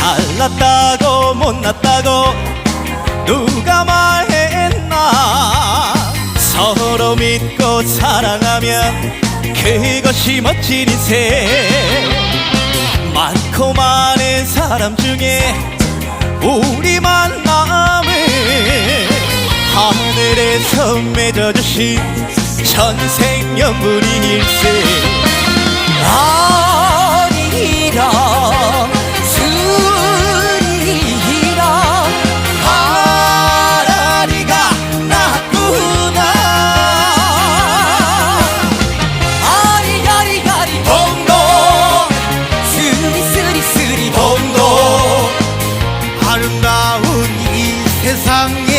잘났다고 못났다고 누가 말했나? 서로 믿고 사랑하면 그것이 멋진 인생. 많고 많은 사람 중에 우리 만남을 하늘에서 맺어주신 천생연분일세 thắng